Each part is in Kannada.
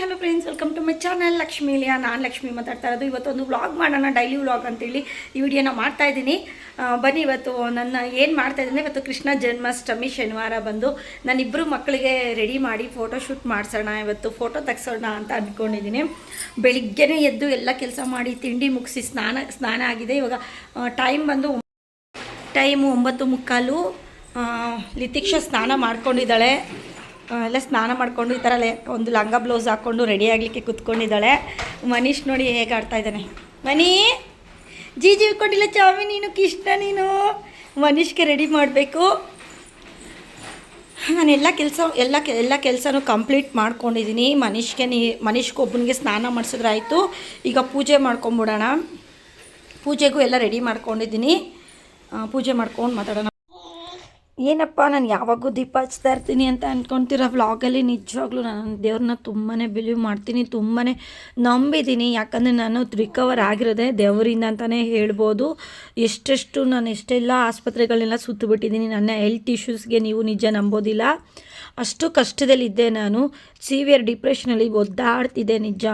Hello friends welcome to my channel Lakshmi ಲಿಯಾ ನಾನು ಲಕ್ಷ್ಮಿ ಮಾತಾಡ್ತಾ ಇರೋದು. ಇವತ್ತೊಂದು ವ್ಲಾಗ್ ಮಾಡೋಣ ಡೈಲಿ ವ್ಲಾಗ್ ಅಂತೇಳಿ ಈ ವಿಡಿಯೋನ ಮಾಡ್ತಾ ಇದ್ದೀನಿ. ಬನ್ನಿ ಇವತ್ತು ನನ್ನ ಏನು ಮಾಡ್ತಾ ಇದ್ದೀನಿ, ಇವತ್ತು ಕೃಷ್ಣ ಜನ್ಮಾಷ್ಟಮಿ ಶನಿವಾರ ಬಂದು ನಾನಿಬ್ಬರು ಮಕ್ಕಳಿಗೆ ರೆಡಿ ಮಾಡಿ ಫೋಟೋ ಶೂಟ್ ಮಾಡಿಸೋಣ, ಇವತ್ತು ಫೋಟೋ ತೆಗ್ಸೋಣ ಅಂತ ಅಂದ್ಕೊಂಡಿದ್ದೀನಿ ಬೆಳಿಗ್ಗೆನೇ ಎದ್ದು ಎಲ್ಲ ಕೆಲಸ ಮಾಡಿ ತಿಂಡಿ ಮುಗಿಸಿ ಸ್ನಾನ ಸ್ನಾನ ಆಗಿದೆ. ಇವಾಗ ಟೈಮ್ ಬಂದು ಟೈಮು ಒಂಬತ್ತು ಮುಕ್ಕಾಲು ಲಿತಿಕ್ಷ ಸ್ನಾನ ಮಾಡ್ಕೊಂಡಿದ್ದಾಳೆ. ಎಲ್ಲ ಸ್ನಾನ ಮಾಡ್ಕೊಂಡು ಈ ಥರ ಒಂದು ಲಂಗ ಬ್ಲೌಸ್ ಹಾಕ್ಕೊಂಡು ರೆಡಿ ಆಗಲಿಕ್ಕೆ ಕುತ್ಕೊಂಡಿದ್ದಾಳೆ. ಮನೀಶ್ ನೋಡಿ ಹೇಗೆ ಆಡ್ತಾ ಇದ್ದಾನೆ. ಮನಿ ಜಿ ಜಿ ಕೊಟ್ಟಿಲ್ಲ ಚಾಮಿ ನೀನು ಕಿಷ್ಟ ನೀನು? ಮನೀಷ್ಗೆ ರೆಡಿ ಮಾಡಬೇಕು. ನಾನು ಎಲ್ಲ ಕೆಲಸ, ಎಲ್ಲ ಎಲ್ಲ ಕೆಲಸನೂ ಕಂಪ್ಲೀಟ್ ಮಾಡ್ಕೊಂಡಿದ್ದೀನಿ. ಮನೀಶ್ಗೆ ನೀ, ಮನೀಶ್ಗೆ ಒಬ್ಬನಿಗೆ ಸ್ನಾನ ಮಾಡಿಸಿದ್ರಾಯ್ತು ಈಗ ಪೂಜೆ ಮಾಡ್ಕೊಂಬಿಡೋಣ. ಪೂಜೆಗೂ ಎಲ್ಲ ರೆಡಿ ಮಾಡ್ಕೊಂಡಿದ್ದೀನಿ. ಪೂಜೆ ಮಾಡ್ಕೊಂಡು ಮಾತಾಡೋಣ. ಏನಪ್ಪ, ನಾನು ಯಾವಾಗೂ ದೀಪ ಹಚ್ತಾ ಇರ್ತೀನಿ ಅಂತ ಅಂದ್ಕೊಂತಿರೋ ವ್ಲಾಗಲ್ಲಿ ನಿಜವಾಗ್ಲೂ ನಾನು ದೇವ್ರನ್ನ ತುಂಬಾ ಬಿಲೀವ್ ಮಾಡ್ತೀನಿ ತುಂಬಾ ನಂಬಿದ್ದೀನಿ ಯಾಕಂದರೆ ನಾನು ರಿಕವರ್ ಆಗಿರೋದೆ ದೇವರಿಂದ ಅಂತಲೇ ಹೇಳ್ಬೋದು. ಎಷ್ಟೆಷ್ಟು ನಾನು ಎಷ್ಟೆಲ್ಲ ಆಸ್ಪತ್ರೆಗಳನ್ನೆಲ್ಲ ಸುತ್ತಬಿಟ್ಟಿದ್ದೀನಿ ನನ್ನ ಹೆಲ್ತ್ ಇಶ್ಯೂಸ್ಗೆ ನೀವು ನಿಜ ನಂಬೋದಿಲ್ಲ. ಅಷ್ಟು ಕಷ್ಟದಲ್ಲಿದ್ದೆ ನಾನು. ಸಿವಿಯರ್ ಡಿಪ್ರೆಷನಲ್ಲಿ ಒದ್ದಾಡ್ತಿದ್ದೆ ನಿಜ.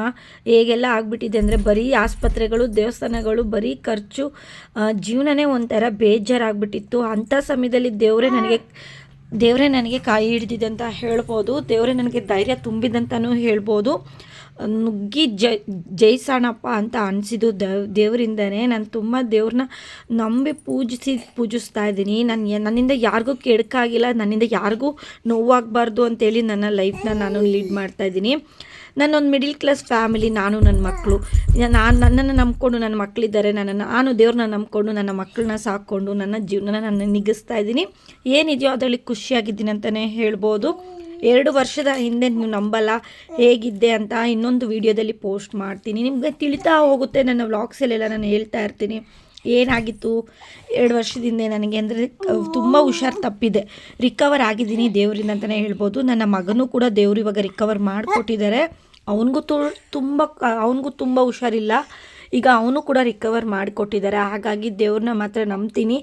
ಹೇಗೆಲ್ಲ ಆಗಿಬಿಟ್ಟಿದೆ ಅಂದರೆ ಬರೀ ಆಸ್ಪತ್ರೆಗಳು, ದೇವಸ್ಥಾನಗಳು, ಬರೀ ಖರ್ಚು ಜೀವನನೇ ಒಂಥರ ಬೇಜಾರಾಗ್ಬಿಟ್ಟಿತ್ತು. ಅಂಥ ಸಮಯದಲ್ಲಿ ದೇವರೇ ನನಗೆ ದೇವರೇ ನನಗೆ ಕಾಯಿ ಹಿಡಿದಿದೆ ಅಂತ ಹೇಳ್ಬೋದು. ದೇವರೇ ನನಗೆ ಧೈರ್ಯ ತುಂಬಿದಂತನೂ ಹೇಳ್ಬೋದು. ನುಗ್ಗಿ ಜೈ, ಜಯಿಸೋಣಪ್ಪ ಅಂತ ಅನಿಸಿದ್ದು ದೇವ್, ದೇವರಿಂದನೇ ನಾನು ತುಂಬ ದೇವ್ರನ್ನ ನಂಬಿ ಪೂಜಿಸಿ, ಪೂಜಿಸ್ತಾ ಇದ್ದೀನಿ. ನಾನು ನನ್ನಿಂದ ಯಾರಿಗೂ ಕೆಡಕಾಗಿಲ್ಲ, ನನ್ನಿಂದ ಯಾರಿಗೂ ನೋವಾಗಬಾರ್ದು ಅಂತೇಳಿ ನನ್ನ ಲೈಫ್ನ ನಾನು ಲೀಡ್ ಮಾಡ್ತಾ ಇದ್ದೀನಿ. ನಾನೊಂದು ಮಿಡಿಲ್ ಕ್ಲಾಸ್ ಫ್ಯಾಮಿಲಿ, ನಾನು ನನ್ನ ಮಕ್ಕಳು ನಾನು ನನ್ನನ್ನು ನಂಬಿಕೊಂಡು ನನ್ನ ಮಕ್ಕಳಿದ್ದಾರೆ ನನ್ನನ್ನು, ನಾನು ದೇವ್ರನ್ನ ನಂಬಿಕೊಂಡು ನನ್ನ ಮಕ್ಕಳನ್ನ ಸಾಕ್ಕೊಂಡು ನನ್ನ ಜೀವನ ನಾನು ನಿಗಿಸ್ತಾ ಇದ್ದೀನಿ. ಏನಿದೆಯೋ ಅದರಲ್ಲಿ ಖುಷಿಯಾಗಿದ್ದೀನಿ ಅಂತಲೇ ಹೇಳ್ಬೋದು. ಎರಡು ವರ್ಷದ ಹಿಂದೆ ನೀವು ನಂಬಲ್ಲ ಹೇಗಿದ್ದೆ ಅಂತ ಇನ್ನೊಂದು ವಿಡಿಯೋದಲ್ಲಿ ಪೋಸ್ಟ್ ಮಾಡ್ತೀನಿ. ನಿಮಗೆ ತಿಳಿತಾ ಹೋಗುತ್ತೆ ನನ್ನ ವ್ಲಾಗ್ಸಲ್ಲೆಲ್ಲ ನಾನು ಹೇಳ್ತಾ ಇರ್ತೀನಿ. ಏನಾಗಿತ್ತು? ಎರಡು ವರ್ಷದಿಂದ ನನಗೆ ಅಂದರೆ ತುಂಬ ಹುಷಾರು ತಪ್ಪಿದೆ. ರಿಕವರ್ ಆಗಿದ್ದೀನಿ ದೇವರಿಂದ ಅಂತಲೇ ಹೇಳ್ಬೋದು. ನನ್ನ ಮಗನೂ ಕೂಡ ದೇವರು ಇವಾಗ ರಿಕವರ್ ಮಾಡಿಕೊಟ್ಟಿದ್ದಾರೆ. ಅವನಿಗೂ ತು ತುಂಬ ಅವನಿಗೂ ತುಂಬ ಹುಷಾರಿಲ್ಲ. ಈಗ ಅವನು ಕೂಡ ರಿಕವರ್ ಮಾಡಿಕೊಟ್ಟಿದ್ದಾರೆ. ಹಾಗಾಗಿ ದೇವ್ರನ್ನ ಮಾತ್ರ ನಂಬ್ತೀನಿ.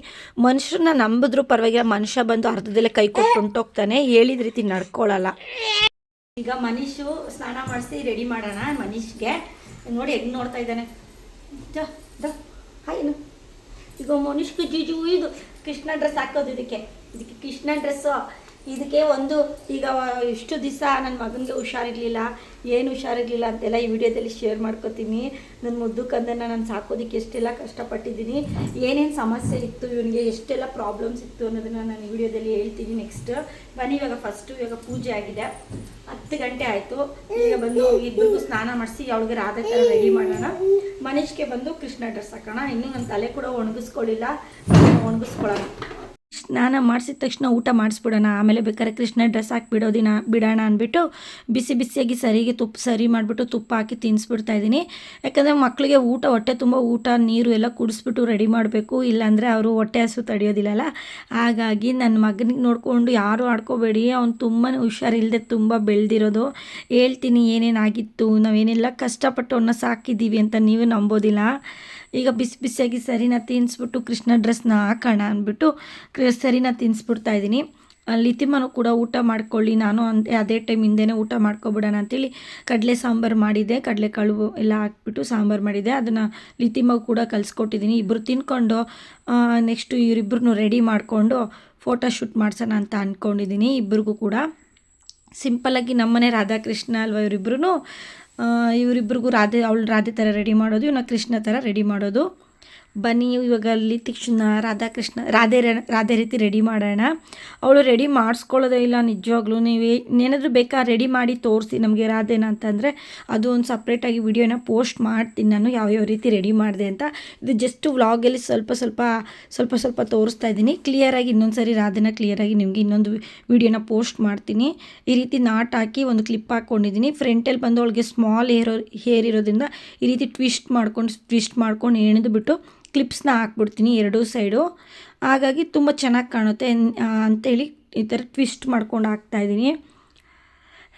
ಮನುಷ್ಯರನ್ನ ನಂಬಿದ್ರು ಪರವಾಗಿಲ್ಲ. ಮನುಷ್ಯ ಬಂದು ಅರ್ಧದಲ್ಲೇ ಕೈ ಕೊಟ್ಟು ಹೊಂಟೋಗ್ತಾನೆ. ಹೇಳಿದ ರೀತಿ ನಡ್ಕೊಳ್ಳಲ್ಲ ಈಗ ಮನೀಶು ಸ್ನಾನ ಮಾಡಿಸಿ ರೆಡಿ ಮಾಡೋಣ ಮನೀಶ್ಗೆ. ನೋಡಿ ಹೆಂಗೆ ನೋಡ್ತಾ ಇದ್ದಾನೆ. ಏನು ಈಗ ಮನುಷ್ಯಕ್ಕೆ ಜೀಜು ಇದು ಕೃಷ್ಣ ಡ್ರೆಸ್ ಹಾಕೋದು ಇದಕ್ಕೆ. ಇದಕ್ಕೆ ಕೃಷ್ಣ ಡ್ರೆಸ್ಸು ಇದಕ್ಕೆ ಒಂದು, ಈಗ ಇಷ್ಟು ದಿವಸ ನನ್ನ ಮಗನಿಗೆ ಹುಷಾರಿರಲಿಲ್ಲ, ಏನು ಹುಷಾರಿರಲಿಲ್ಲ ಅಂತೆಲ್ಲ ಈ ವಿಡಿಯೋದಲ್ಲಿ ಶೇರ್ ಮಾಡ್ಕೋತೀನಿ. ನನ್ನ ಮುದ್ದು ಕಂದನ್ನ ನಾನು ಸಾಕೋದಕ್ಕೆ ಎಷ್ಟೆಲ್ಲ ಕಷ್ಟಪಟ್ಟಿದ್ದೀನಿ. ಏನೇನು ಸಮಸ್ಯೆ ಇತ್ತು, ಇವನಿಗೆ ಎಷ್ಟೆಲ್ಲ ಪ್ರಾಬ್ಲಮ್ಸ್ ಇತ್ತು ಅನ್ನೋದನ್ನ ನಾನು ಈ ವಿಡಿಯೋದಲ್ಲಿ ಹೇಳ್ತೀನಿ ನೆಕ್ಸ್ಟ್ ಬನ್ನಿ, ಇವಾಗ ಫಸ್ಟು ಇವಾಗ ಪೂಜೆ ಆಗಿದೆ. ಹತ್ತು ಗಂಟೆ ಆಯಿತು. ಈಗ ಬಂದು ಇಬ್ಬರಿಗೂ ಸ್ನಾನ ಮಾಡಿಸಿ, ಅವಳಿಗೆ ರಾಧೆ ಥರ ರೆಡಿ ಮಾಡೋಣ. ಮನೀಶ್ಗೆ ಬಂದು ಕೃಷ್ಣ ಡ್ರೆಸ್ ಹಾಕೋಣ. ಇನ್ನೂ ನನ್ನ ತಲೆ ಕೂಡ ಒಣಗಿಸ್ಕೊಳ್ಳಿಲ್ಲ ಒಣಗಿಸ್ಕೊಳ್ಳೋಣ ಸ್ನಾನ ಮಾಡಿಸಿದ ತಕ್ಷಣ ಊಟ ಮಾಡಿಸ್ಬಿಡೋಣ. ಆಮೇಲೆ ಬೇಕಾದ್ರೆ ಕೃಷ್ಣ ಡ್ರೆಸ್ ಹಾಕಿ ನಾ ಬಿಡೋಣ ಅಂದ್ಬಿಟ್ಟು ಬಿಸಿ ಬಿಸಿಯಾಗಿ ಸರಿಗೆ ತುಪ್ಪ, ಸರಿ ಮಾಡಿಬಿಟ್ಟು ತುಪ್ಪ ಹಾಕಿ ತಿನ್ನಿಸ್ಬಿಡ್ತಾ ಇದ್ದೀನಿ. ಯಾಕಂದರೆ ಮಕ್ಕಳಿಗೆ ಊಟ, ಹೊಟ್ಟೆ ತುಂಬ ಊಟ, ನೀರು ಎಲ್ಲ ಕುಡಿಸ್ಬಿಟ್ಟು ರೆಡಿ ಮಾಡಬೇಕು. ಇಲ್ಲಾಂದರೆ ಅವರು ಹೊಟ್ಟೆ ಹಸು ತಡೆಯೋದಿಲ್ಲಲ್ಲ. ಹಾಗಾಗಿ ನನ್ನ ಮಗನಿಗೆ ನೋಡಿಕೊಂಡು ಯಾರೂ ಆಡ್ಕೋಬೇಡಿ. ಅವ್ನು ತುಂಬಾ ಹುಷಾರಿಲ್ಲದೆ ತುಂಬ ಬೆಳೆದಿರೋದು. ಹೇಳ್ತೀನಿ ಏನೇನಾಗಿತ್ತು, ನಾವೇನೆಲ್ಲ ಕಷ್ಟಪಟ್ಟು ಅವನ್ನ ಸಾಕಿದ್ದೀವಿ ಅಂತ ನೀವು ನಂಬೋದಿಲ್ಲ. ಈಗ ಬಿಸಿ ಬಿಸಿಯಾಗಿ ಸರಿನ ತಿನ್ನಿಸ್ಬಿಟ್ಟು ಕೃಷ್ಣ ಡ್ರೆಸ್ನ ಹಾಕೋಣ ಅಂದ್ಬಿಟ್ಟು ಸರಿನ ತಿನ್ನಿಸ್ಬಿಡ್ತಾ ಇದ್ದೀನಿ. ಲಿತಿಮನು ಕೂಡ ಊಟ ಮಾಡ್ಕೊಳ್ಳಿ, ನಾನು ಅಂತ ಅದೇ ಟೈಮ್ ಹಿಂದೆನೇ ಊಟ ಮಾಡ್ಕೊಬಿಡೋಣ ಅಂತೇಳಿ ಕಡಲೆ ಸಾಂಬಾರು ಮಾಡಿದ್ದೆ ಕಡಲೆಕಾಳು ಎಲ್ಲ ಹಾಕ್ಬಿಟ್ಟು ಸಾಂಬಾರು ಮಾಡಿದೆ. ಅದನ್ನು ಲಿತಿಮ್ಮ ಕೂಡ ಕಲಿಸ್ಕೊಟ್ಟಿದ್ದೀನಿ. ಇಬ್ಬರು ತಿನ್ಕೊಂಡು ನೆಕ್ಸ್ಟು ಇವರಿಬ್ಬರನ್ನು ರೆಡಿ ಮಾಡಿಕೊಂಡು ಫೋಟೋ ಶೂಟ್ ಮಾಡ್ಸೋಣ ಅಂತ ಅಂದ್ಕೊಂಡಿದ್ದೀನಿ ಇಬ್ಬರಿಗೂ ಕೂಡ. ಸಿಂಪಲ್ಲಾಗಿ ನಮ್ಮನೆ ರಾಧಾಕೃಷ್ಣ ಅಲ್ವಾ ಇವರಿಬ್ರು ಇವರಿಬ್ರಿಗೂ ರಾಧೆ ಅವಳು ರಾಧೆ ಥರ ರೆಡಿ ಮಾಡೋದು ಇವನ್ನ ಕೃಷ್ಣ ಥರ ರೆಡಿ ಮಾಡೋದು. ಬನ್ನಿ, ಇವಾಗ ಅಲ್ಲಿ ತಕ್ಷಣ ರಾಧಾಕೃಷ್ಣ, ರಾಧೆ ರಾಧೆ ರೀತಿ ರೆಡಿ ಮಾಡೋಣ. ಅವಳು ರೆಡಿ ಮಾಡಿಸ್ಕೊಳ್ಳೋದೇ ಇಲ್ಲ ನಿಜವಾಗ್ಲೂ. ನೀವು, ಏನಾದರೂ ಬೇಕಾ ರೆಡಿ ಮಾಡಿ ತೋರಿಸಿ ನಮಗೆ ರಾಧೆನ ಅಂತಂದರೆ, ಅದು ಒಂದು ಸಪ್ರೇಟಾಗಿ ವಿಡಿಯೋನ ಪೋಸ್ಟ್ ಮಾಡ್ತೀನಿ ನಾನು, ಯಾವ್ಯಾವ ರೀತಿ ರೆಡಿ ಮಾಡಿದೆ ಅಂತ. ಇದು ಜಸ್ಟ್ ವ್ಲಾಗಲ್ಲಿ ಸ್ವಲ್ಪ ಸ್ವಲ್ಪ ಸ್ವಲ್ಪ ಸ್ವಲ್ಪ ತೋರಿಸ್ತಾ ಇದ್ದೀನಿ. ಕ್ಲಿಯರಾಗಿ ಇನ್ನೊಂದು ಸರಿ ರಾಧೆನ ಕ್ಲಿಯರಾಗಿ ನಿಮಗೆ ಇನ್ನೊಂದು ವಿಡಿಯೋನ ಪೋಸ್ಟ್ ಮಾಡ್ತೀನಿ. ಈ ರೀತಿ ನಾಟ್ ಹಾಕಿ ಒಂದು ಕ್ಲಿಪ್ ಹಾಕ್ಕೊಂಡಿದ್ದೀನಿ ಫ್ರಂಟಲ್ಲಿ ಬಂದು ಅವಳಿಗೆ ಸ್ಮಾಲ್ ಹೇರ್ ಹೇರ್ ಇರೋದ್ರಿಂದ ಈ ರೀತಿ ಟ್ವಿಸ್ಟ್ ಮಾಡ್ಕೊಂಡು ಟ್ವಿಸ್ಟ್ ಮಾಡ್ಕೊಂಡು ಎಣೆದು ಬಿಟ್ಟು ಕ್ಲಿಪ್ಸ್ನ ಹಾಕ್ಬಿಡ್ತೀನಿ ಎರಡೂ ಸೈಡು ಹಾಗಾಗಿ ತುಂಬ ಚೆನ್ನಾಗಿ ಕಾಣುತ್ತೆ ಅಂಥೇಳಿ ಈ ಥರ ಟ್ವಿಸ್ಟ್ ಮಾಡ್ಕೊಂಡು ಹಾಕ್ತಾಯಿದ್ದೀನಿ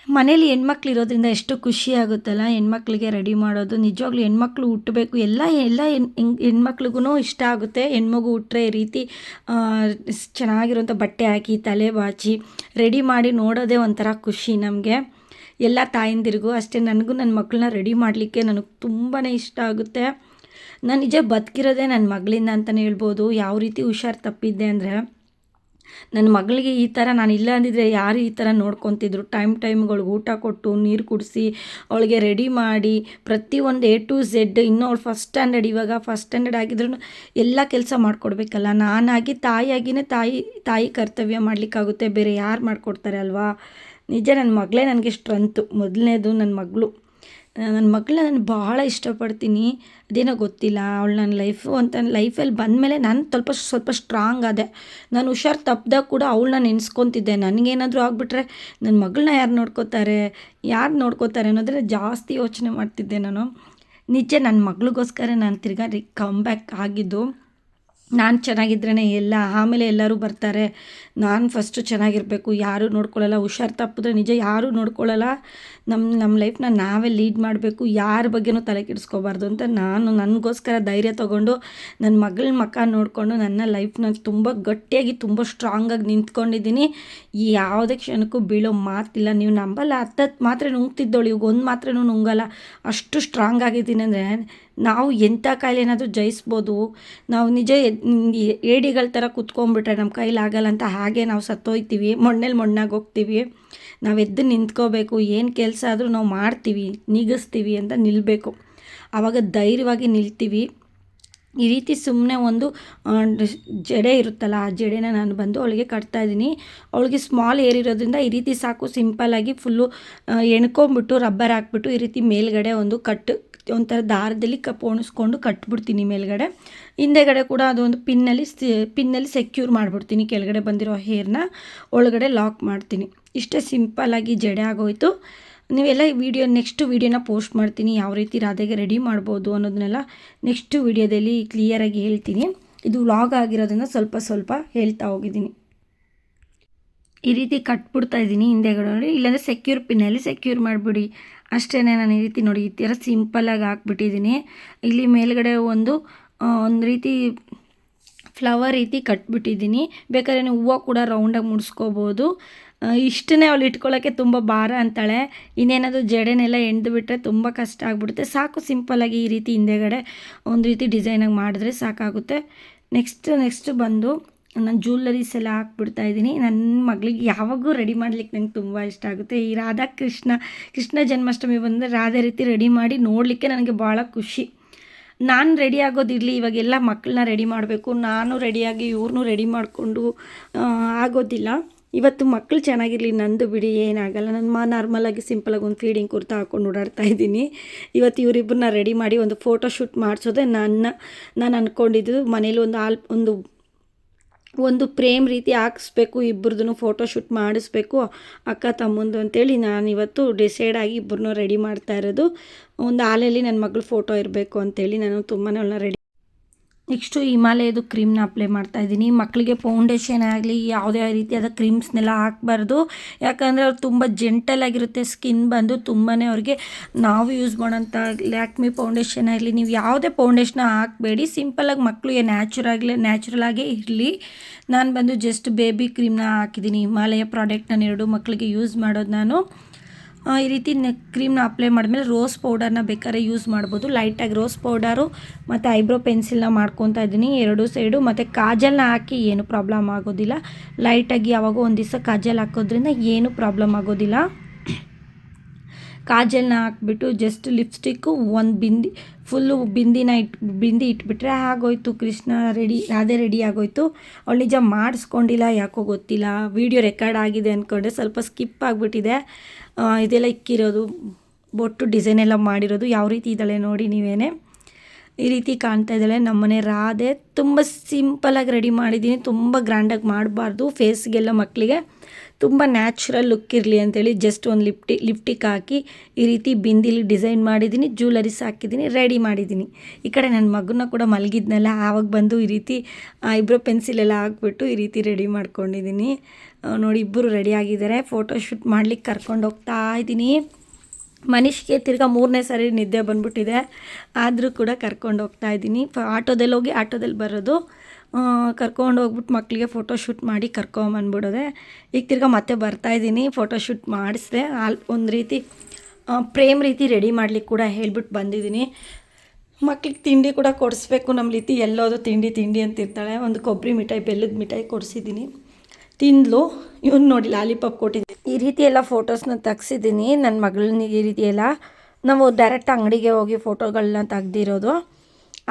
ಮನೇಲಿ ಹೆಣ್ಮಕ್ಳು ಇರೋದ್ರಿಂದ ಎಷ್ಟು ಖುಷಿ ಆಗುತ್ತಲ್ಲ, ಹೆಣ್ಮಕ್ಳಿಗೆ ರೆಡಿ ಮಾಡೋದು. ನಿಜವಾಗ್ಲೂ ಹೆಣ್ಮಕ್ಳು ಹುಟ್ಟಬೇಕು ಎಲ್ಲ ಎಲ್ಲ ಹೆಣ್, ಹೆಣ್- ಹೆಣ್ಮಕ್ಳಿಗೂ ಇಷ್ಟ ಆಗುತ್ತೆ. ಹೆಣ್ಮಗು ಹುಟ್ಟರೆ ಈ ರೀತಿ ಚೆನ್ನಾಗಿರೋಂಥ ಬಟ್ಟೆ ಹಾಕಿ, ತಲೆ ಬಾಚಿ ರೆಡಿ ಮಾಡಿ ನೋಡೋದೇ ಒಂಥರ ಖುಷಿ ನಮಗೆ. ಎಲ್ಲ ತಾಯಂದಿರಿಗೂ, ಅಷ್ಟೇ ನನಗೂ ನನ್ನ ಮಕ್ಕಳನ್ನ ರೆಡಿ ಮಾಡಲಿಕ್ಕೆ ನನಗೆ ತುಂಬಾ ಇಷ್ಟ ಆಗುತ್ತೆ. ನಾನು ನಿಜ ಬದುಕಿರೋದೇ ನನ್ನ ಮಗಳಿಂದ ಅಂತಲೇ ಹೇಳ್ಬೋದು. ಯಾವ ರೀತಿ ಹುಷಾರು ತಪ್ಪಿದ್ದೆ ಅಂದರೆ ನನ್ನ ಮಗಳಿಗೆ ಈ ಥರ ನಾನು ಇಲ್ಲ ಅಂದಿದ್ರೆ ಯಾರು ಈ ಥರ ನೋಡ್ಕೊತಿದ್ರು. ಟೈಮ್ ಟೈಮ್ಗಳಿಗೆ ಊಟ ಕೊಟ್ಟು ನೀರು ಕುಡಿಸಿ ಅವಳಿಗೆ ರೆಡಿ ಮಾಡಿ ಪ್ರತಿಯೊಂದು ಎ ಟು ಝೆಡ್ ಇನ್ನೂ ಅವಳು ಫಸ್ಟ್ ಸ್ಟ್ಯಾಂಡರ್ಡ್ ಇವಾಗ ಫಸ್ಟ್ ಸ್ಟ್ಯಾಂಡರ್ಡ್ ಆಗಿದ್ರು ಎಲ್ಲ ಕೆಲಸ ಮಾಡಿಕೊಡ್ಬೇಕಲ್ಲ. ನಾನಾಗಿ ತಾಯಿಯಾಗಿಯೇ ತಾಯಿ ತಾಯಿ ಕರ್ತವ್ಯ ಮಾಡಲಿಕ್ಕಾಗುತ್ತೆ. ಬೇರೆ ಯಾರು ಮಾಡಿಕೊಡ್ತಾರೆ ಅಲ್ವಾ? ನಿಜ ನನ್ನ ಮಗಳೇ ನನಗೆ ಸ್ಟ್ರೆಂತು ಮೊದಲನೇದು ನನ್ನ ಮಗಳು. ನನ್ನ ಮಗಳ ನಾನು ಭಾಳ ಇಷ್ಟಪಡ್ತೀನಿ. ಅದೇನೋ ಗೊತ್ತಿಲ್ಲ, ಅವಳು ನನ್ನ ಲೈಫು ಅಂತ ಲೈಫಲ್ಲಿ ಬಂದಮೇಲೆ ನಾನು ಸ್ವಲ್ಪ ಸ್ವಲ್ಪ ಸ್ಟ್ರಾಂಗ್ ಆದೆ. ನಾನು ಹುಷಾರು ತಪ್ಪಿದಾಗ ಕೂಡ ಅವಳನ್ನ ನೆನೆಸ್ಕೊತಿದ್ದೆ. ನನಗೇನಾದರೂ ಆಗಿಬಿಟ್ರೆ ನನ್ನ ಮಗಳನ್ನ ಯಾರು ನೋಡ್ಕೋತಾರೆ ಯಾರು ನೋಡ್ಕೋತಾರೆ ಅನ್ನೋದ್ರೆ ಜಾಸ್ತಿ ಯೋಚನೆ ಮಾಡ್ತಿದ್ದೆ ನಾನು. ನಿಜ ನನ್ನ ಮಗಳಿಗೋಸ್ಕರ ನಾನು ತಿರ್ಗಾ ರಿ ಕಮ್ ಬ್ಯಾಕ್ ಆಗಿದ್ದು, ನಾನು ಚೆನ್ನಾಗಿದ್ರೇ ಎಲ್ಲ, ಆಮೇಲೆ ಎಲ್ಲರೂ ಬರ್ತಾರೆ. ನಾನು ಫಸ್ಟು ಚೆನ್ನಾಗಿರಬೇಕು, ಯಾರೂ ನೋಡ್ಕೊಳ್ಳಲ್ಲ ಹುಷಾರು ತಪ್ಪಿದ್ರೆ ನಿಜ ಯಾರೂ ನೋಡ್ಕೊಳ್ಳಲ್ಲ ನಮ್ಮ ನಮ್ಮ ಲೈಫ್ನ ನಾವೇ ಲೀಡ್ ಮಾಡಬೇಕು, ಯಾರ ಬಗ್ಗೆನೂ ತಲೆ ಕೆಡಿಸ್ಕೋಬಾರ್ದು ಅಂತ ನಾನು ನನಗೋಸ್ಕರ ಧೈರ್ಯ ತೊಗೊಂಡು ನನ್ನ ಮಗಳ ಮಕ್ಕ ನೋಡಿಕೊಂಡು ನನ್ನ ಲೈಫ್ನ ತುಂಬ ಗಟ್ಟಿಯಾಗಿ, ತುಂಬ ಸ್ಟ್ರಾಂಗಾಗಿ ನಿಂತ್ಕೊಂಡಿದ್ದೀನಿ. ಯಾವುದೇ ಕ್ಷಣಕ್ಕೂ ಬೀಳೋ ಮಾತಿಲ್ಲ. ನೀವು ನಂಬಲ್ಲ ಹತ್ತತ್ತು ಮಾತ್ರೆ ನುಂಗ್ತಿದ್ದೋಳು, ಇವಾಗ ಒಂದು ಮಾತ್ರೆನೂ ನುಂಗಲ್ಲ. ಅಷ್ಟು ಸ್ಟ್ರಾಂಗ್ ಆಗಿದ್ದೀನಿ ಅಂದರೆ ನಾವು ಎಂಥ ಕಾಯಿಲೆ ಏನಾದರೂ ಜಯಿಸ್ಬೋದು. ನಾವು ನಿಜ ಏಡಿಗಳ ಥರ ಕುತ್ಕೊಂಡ್ಬಿಟ್ರೆ ನಮ್ಮ ಕೈಲಾಗಲ್ಲ ಅಂತ ಹಾಗೆ ನಾವು ಸತ್ತೋಯ್ತೀವಿ. ಮಣ್ಣಲ್ಲಿ ಮಣ್ಣಾಗಿ ಹೋಗ್ತೀವಿ. ನಾವು ಎದ್ದು ನಿಂತ್ಕೋಬೇಕು ಏನು ಕೆಲಸ ಆದರೂ ನಾವು ಮಾಡ್ತೀವಿ ನಿಗಿಸ್ತೀವಿ ಅಂತ ನಿಲ್ಲಬೇಕು ಆವಾಗ ಧೈರ್ಯವಾಗಿ ನಿಲ್ತೀವಿ. ಈ ರೀತಿ ಸುಮ್ಮನೆ ಒಂದು ಜಡೆ ಇರುತ್ತಲ್ಲ, ಆ ಜಡೆನ ನಾನು ಬಂದು ಅವಳಿಗೆ ಕಟ್ತಾಯಿದ್ದೀನಿ ಅವಳಿಗೆ ಸ್ಮಾಲ್ ಏರ್ ಇರೋದ್ರಿಂದ ಈ ರೀತಿ ಸಾಕು ಸಿಂಪಲ್ಲಾಗಿ ಫುಲ್ಲು ಎಣ್ಕೊಂಬಿಟ್ಟು ರಬ್ಬರ್ ಹಾಕ್ಬಿಟ್ಟು ಈ ರೀತಿ ಮೇಲ್ಗಡೆ ಒಂದು ಕಟ್, ಒಂಥರ ದಾರದಲ್ಲಿ ಕಪ್ ಪೋಣಿಸ್ಕೊಂಡು ಕಟ್ಬಿಡ್ತೀನಿ ಮೇಲ್ಗಡೆ. ಹಿಂದೆಗಡೆ ಕೂಡ ಅದೊಂದು ಪಿನ್ನಲ್ಲಿ ಪಿನ್ನಲ್ಲಿ ಸೆಕ್ಯೂರ್ ಮಾಡಿಬಿಡ್ತೀನಿ, ಕೆಳಗಡೆ ಬಂದಿರೋ ಹೇರ್ನ ಒಳಗಡೆ ಲಾಕ್ ಮಾಡ್ತೀನಿ. ಇಷ್ಟೇ ಸಿಂಪಲ್ಲಾಗಿ ಜಡೆ ಆಗೋಯ್ತು. ನೀವೆಲ್ಲ ವಿಡಿಯೋ ನೆಕ್ಸ್ಟ್ ವೀಡಿಯೋನ ಪೋಸ್ಟ್ ಮಾಡ್ತೀನಿ. ಯಾವ ರೀತಿ ರಾಧೆಗೆ ರೆಡಿ ಮಾಡ್ಬೋದು ಅನ್ನೋದನ್ನೆಲ್ಲ ನೆಕ್ಸ್ಟ್ ವೀಡಿಯೋದಲ್ಲಿ ಕ್ಲಿಯರಾಗಿ ಹೇಳ್ತೀನಿ. ಇದು ವ್ಲಾಗ್ ಆಗಿರೋದನ್ನು ಸ್ವಲ್ಪ ಸ್ವಲ್ಪ ಹೇಳ್ತಾ ಹೋಗಿದ್ದೀನಿ. ಈ ರೀತಿ ಕಟ್ಬಿಡ್ತಾ ಇದ್ದೀನಿ ಹಿಂದೆಗಡೆ ನೋಡಿ. ಇಲ್ಲಾಂದರೆ ಸೆಕ್ಯೂರ್ ಪಿನ್ನಲ್ಲಿ ಸೆಕ್ಯೂರ್ ಮಾಡಿಬಿಡಿ. ಅಷ್ಟೇ ನಾನು ಈ ರೀತಿ ನೋಡಿ, ಈ ಥರ ಸಿಂಪಲ್ಲಾಗಿ ಹಾಕ್ಬಿಟ್ಟಿದ್ದೀನಿ. ಇಲ್ಲಿ ಮೇಲ್ಗಡೆ ಒಂದು ಒಂದು ರೀತಿ ಫ್ಲವರ್ ರೀತಿ ಕಟ್ಬಿಟ್ಟಿದ್ದೀನಿ. ಬೇಕಾದ್ರೆ ನೀವು ಹೂವು ಕೂಡ ರೌಂಡಾಗಿ ಮುಡಿಸ್ಕೋಬೋದು. ಇಷ್ಟನ್ನೇ ಅವಳು ಇಟ್ಕೊಳ್ಳೋಕ್ಕೆ ತುಂಬ ಭಾರ ಅಂತಾಳೆ. ಇನ್ನೇನಾದರೂ ಜಡೆನೆಲ್ಲ ಎಣ್ದು ಬಿಟ್ಟರೆ ತುಂಬ ಕಷ್ಟ ಆಗಿಬಿಡುತ್ತೆ. ಸಾಕು ಸಿಂಪಲ್ಲಾಗಿ ಈ ರೀತಿ ಹಿಂದೆಗಡೆ ಒಂದು ರೀತಿ ಡಿಸೈನಾಗಿ ಮಾಡಿದ್ರೆ ಸಾಕಾಗುತ್ತೆ. ನೆಕ್ಸ್ಟ್ ನೆಕ್ಸ್ಟ್ ಬಂದು ನಾನು ಜ್ಯುವೆಲ್ಲರೀಸ್ ಎಲ್ಲ ಹಾಕ್ಬಿಡ್ತಾ ಇದ್ದೀನಿ. ನನ್ನ ಮಗಳಿಗೆ ಯಾವಾಗೂ ರೆಡಿ ಮಾಡ್ಲಿಕ್ಕೆ ನಂಗೆ ತುಂಬ ಇಷ್ಟ ಆಗುತ್ತೆ. ಈ ರಾಧಾ ಕೃಷ್ಣ ಕೃಷ್ಣ ಜನ್ಮಾಷ್ಟಮಿ ಬಂದರೆ ರಾಧೆ ರೀತಿ ರೆಡಿ ಮಾಡಿ ನೋಡಲಿಕ್ಕೆ ನನಗೆ ಭಾಳ ಖುಷಿ. ನಾನು ರೆಡಿ ಆಗೋದಿರಲಿ, ಇವಾಗೆಲ್ಲ ಮಕ್ಕಳನ್ನ ರೆಡಿ ಮಾಡಬೇಕು. ನಾನು ರೆಡಿಯಾಗಿ ಇವ್ರನ್ನೂ ರೆಡಿ ಮಾಡಿಕೊಂಡು ಆಗೋದಿಲ್ಲ. ಇವತ್ತು ಮಕ್ಕಳು ಚೆನ್ನಾಗಿರಲಿ, ನಂದು ಬಿಡಿ, ಏನಾಗಲ್ಲ. ನನ್ನ ಮಾ ನಾರ್ಮಲಾಗಿ ಸಿಂಪಲಾಗಿ ಒಂದು ಫೀಡಿಂಗ್ ಕುರ್ತಾ ಹಾಕ್ಕೊಂಡು ಓಡಾಡ್ತಾ ಇದ್ದೀನಿ. ಇವತ್ತು ಇವರಿಬ್ಬರನ್ನ ರೆಡಿ ಮಾಡಿ ಒಂದು ಫೋಟೋ ಶೂಟ್ ಮಾಡಿಸೋದೆ ನನ್ನ, ನಾನು ಅಂದ್ಕೊಂಡಿದ್ದು ಮನೇಲಿ ಒಂದು ಆಲ್, ಒಂದು ಒಂದು ಪ್ರೇಮ್ ರೀತಿ ಹಾಕಿಸ್ಬೇಕು ಇಬ್ಬರದೂ ಫೋಟೋ ಶೂಟ್ ಮಾಡಿಸ್ಬೇಕು, ಅಕ್ಕ ತಮ್ಮಂದು ಅಂತೇಳಿ ನಾನು ಇವತ್ತು ಡಿಸೈಡ್ ಆಗಿ ಇಬ್ಬರನ್ನೂ ರೆಡಿ ಮಾಡ್ತಾ ಇರೋದು. ಒಂದು ಹಾಲಲ್ಲಿ ನನ್ನ ಮಗಳು ಫೋಟೋ ಇರಬೇಕು ಅಂತೇಳಿ ನಾನು ತುಂಬಾ ಅವಳನ್ನ ರೆಡಿ ನೆಕ್ಸ್ಟು ಹಿಮಾಲಯದ ಕ್ರೀಮ್ನ ಅಪ್ಲೈ ಮಾಡ್ತಾ ಇದ್ದೀನಿ. ಮಕ್ಕಳಿಗೆ ಫೌಂಡೇಶನ್ ಆಗಲಿ, ಯಾವುದೇ ರೀತಿಯಾದ ಕ್ರೀಮ್ಸ್ನೆಲ್ಲ ಹಾಕಬಾರ್ದು. ಯಾಕಂದರೆ ಅವ್ರು ತುಂಬ ಜೆಂಟಲ್ ಆಗಿರುತ್ತೆ ಸ್ಕಿನ್ ಬಂದು ತುಂಬಾ ಅವ್ರಿಗೆ ನಾವು ಯೂಸ್ ಮಾಡೋಂಥ ಲ್ಯಾಕ್ಮಿ ಫೌಂಡೇಶನ್ ಆಗಲಿ, ನೀವು ಯಾವುದೇ ಫೌಂಡೇಶನ್ ಹಾಕಬೇಡಿ. ಸಿಂಪಲಾಗಿ ಮಕ್ಕಳಿಗೆ ನ್ಯಾಚುರಾಗಲೇ ನ್ಯಾಚುರಲ್ ಆಗೇ ಇರಲಿ. ನಾನು ಬಂದು ಜಸ್ಟ್ ಬೇಬಿ ಕ್ರೀಮ್ನ ಹಾಕಿದ್ದೀನಿ. ಹಿಮಾಲಯ ಪ್ರಾಡಕ್ಟ್ ನಾನು ಎರಡು ಮಕ್ಕಳಿಗೆ ಯೂಸ್ ಮಾಡೋದು ನಾನು. ಈ ರೀತಿ ನೆಕ್ ಕ್ರೀಮ್ನ ಅಪ್ಲೈ ಮಾಡಿದ್ಮೇಲೆ ರೋಸ್ ಪೌಡರ್ನ ಬೇಕಾದ್ರೆ ಯೂಸ್ ಮಾಡ್ಬೋದು. ಲೈಟಾಗಿ ರೋಸ್ ಪೌಡರು ಮತ್ತು ಐಬ್ರೋ ಪೆನ್ಸಿಲ್ನ ಮಾಡ್ಕೊತಾ ಇದ್ದೀನಿ ಎರಡು ಸೈಡು ಮತ್ತು ಕಾಜಲ್ನ ಹಾಕಿ ಏನು ಪ್ರಾಬ್ಲಮ್ ಆಗೋದಿಲ್ಲ. ಲೈಟಾಗಿ ಯಾವಾಗೋ ಒಂದು ದಿವಸ ಕಾಜಲ್ ಹಾಕೋದ್ರಿಂದ ಏನು ಪ್ರಾಬ್ಲಮ್ ಆಗೋದಿಲ್ಲ. ಕಾಜಲ್ನ ಹಾಕ್ಬಿಟ್ಟು ಜಸ್ಟ್ ಲಿಪ್ಸ್ಟಿಕ್ಕು ಒಂದು ಬಿಂದಿ ಫುಲ್ಲು ಬಿಂದಿನ ಇಟ್, ಬಿಂದಿ ಇಟ್ಬಿಟ್ರೆ ಆಗೋಯ್ತು. ಕೃಷ್ಣ ರೆಡಿ ರಾಧೆ ರೆಡಿ ಆಗೋಯ್ತು. ಅವಳು ನಿಜ ಮಾಡಿಸ್ಕೊಂಡಿಲ್ಲ, ಯಾಕೋ ಗೊತ್ತಿಲ್ಲ. ವೀಡಿಯೋ ರೆಕಾರ್ಡ್ ಆಗಿದೆ ಅಂದ್ಕೊಂಡೆ ಸ್ವಲ್ಪ ಸ್ಕಿಪ್ ಆಗಿಬಿಟ್ಟಿದೆ. ಇದೆಲ್ಲ ಇಕ್ಕಿರೋದು, ಬೊಟ್ಟು ಡಿಸೈನ್ ಎಲ್ಲ ಮಾಡಿರೋದು. ಯಾವ ರೀತಿ ಇದ್ದಾಳೆ ನೋಡಿ ನೀವೇನೆ. ಈ ರೀತಿ ಕಾಣ್ತಾ ಇದ್ದಾಳೆ. ನಮ್ಮನೆ ರಾಧೆ ತುಂಬ ಸಿಂಪಲಾಗಿ ರೆಡಿ ಮಾಡಿದ್ದೀನಿ ತುಂಬ ಗ್ರ್ಯಾಂಡಾಗಿ ಮಾಡಬಾರ್ದು ಫೇಸ್ಗೆಲ್ಲ ಮಕ್ಕಳಿಗೆ ತುಂಬ ನ್ಯಾಚುರಲ್ ಲುಕ್ ಇರಲಿ ಅಂತೇಳಿ ಜಸ್ಟ್ ಒಂದು ಲಿಪ್ಟಿ ಲಿಪ್ಟಿಕ್ ಹಾಕಿ ಈ ರೀತಿ ಬಿಂದಿಲಿ ಡಿಸೈನ್ ಮಾಡಿದ್ದೀನಿ ಜ್ಯುವೆಲರೀಸ್ ಹಾಕಿದ್ದೀನಿ ರೆಡಿ ಮಾಡಿದ್ದೀನಿ ಈ ಕಡೆ ನನ್ನ ಮಗನ ಕೂಡ ಮಲಗಿದ್ನಲ್ಲ. ಆವಾಗ ಬಂದು ಈ ರೀತಿ ಇಬ್ಬರು ಪೆನ್ಸಿಲೆಲ್ಲ ಹಾಕ್ಬಿಟ್ಟು ಈ ರೀತಿ ರೆಡಿ ಮಾಡ್ಕೊಂಡಿದ್ದೀನಿ ನೋಡಿ ಇಬ್ಬರು ರೆಡಿ ಆಗಿದ್ದಾರೆ. ಫೋಟೋ ಶೂಟ್ ಮಾಡ್ಲಿಕ್ಕೆ ಕರ್ಕೊಂಡು ಹೋಗ್ತಾ ಇದ್ದೀನಿ ಮನಿಷ್ಗೆ ತಿರ್ಗಾ ಮೂರನೇ ಸಾರಿ ನಿದ್ದೆ ಬಂದ್ಬಿಟ್ಟಿದೆ. ಆದರೂ ಕೂಡ ಕರ್ಕೊಂಡು ಹೋಗ್ತಾ ಇದ್ದೀನಿ. ಆಟೋದಲ್ಲಿ ಹೋಗಿ ಆಟೋದಲ್ಲಿ ಬರೋದು. ಕರ್ಕೊಂಡು ಹೋಗ್ಬಿಟ್ಟು ಮಕ್ಕಳಿಗೆ ಫೋಟೋ ಶೂಟ್ ಮಾಡಿ ಕರ್ಕೊಂಬಂದ್ಬಿಡೋದೆ. ಈಗ ತಿರ್ಗಾ ಮತ್ತೆ ಬರ್ತಾಯಿದ್ದೀನಿ ಫೋಟೋ ಶೂಟ್ ಮಾಡಿಸಿದೆ. ಅಲ್ಲಿ ಒಂದು ರೀತಿ ಪ್ರೇಮ್ ರೀತಿ ರೆಡಿ ಮಾಡ್ಲಿಕ್ಕೆ ಕೂಡ ಹೇಳ್ಬಿಟ್ಟು ಬಂದಿದ್ದೀನಿ. ಮಕ್ಳಿಗೆ ತಿಂಡಿ ಕೂಡ ಕೊಡಿಸ್ಬೇಕು ನಮ್ಮ ರೀತಿ ಎಲ್ಲೋದು ತಿಂಡಿ ತಿಂಡಿ ಅಂತಿರ್ತಾಳೆ. ಒಂದು ಕೊಬ್ಬರಿ ಮಿಠಾಯಿ, ಬೆಲ್ಲದ ಮಿಠಾಯಿ ಕೊಡಿಸಿದ್ದೀನಿ. ತಿಂದ್ಲು. ಇವ್ನು ನೋಡಿ ಲಾಲಿಪಾಪ್ ಕೊಟ್ಟಿದ್ದೀನಿ ಈ ರೀತಿ ಎಲ್ಲ ಫೋಟೋಸ್ನ ತೆಗ್ಸಿದ್ದೀನಿ. ನನ್ನ ಮಗಳನ್ನ ಈ ರೀತಿ ಎಲ್ಲ. ನಾವು ಡೈರೆಕ್ಟ್ ಅಂಗಡಿಗೆ ಹೋಗಿ ಫೋಟೋಗಳನ್ನ ತೆಗ್ದಿರೋದು.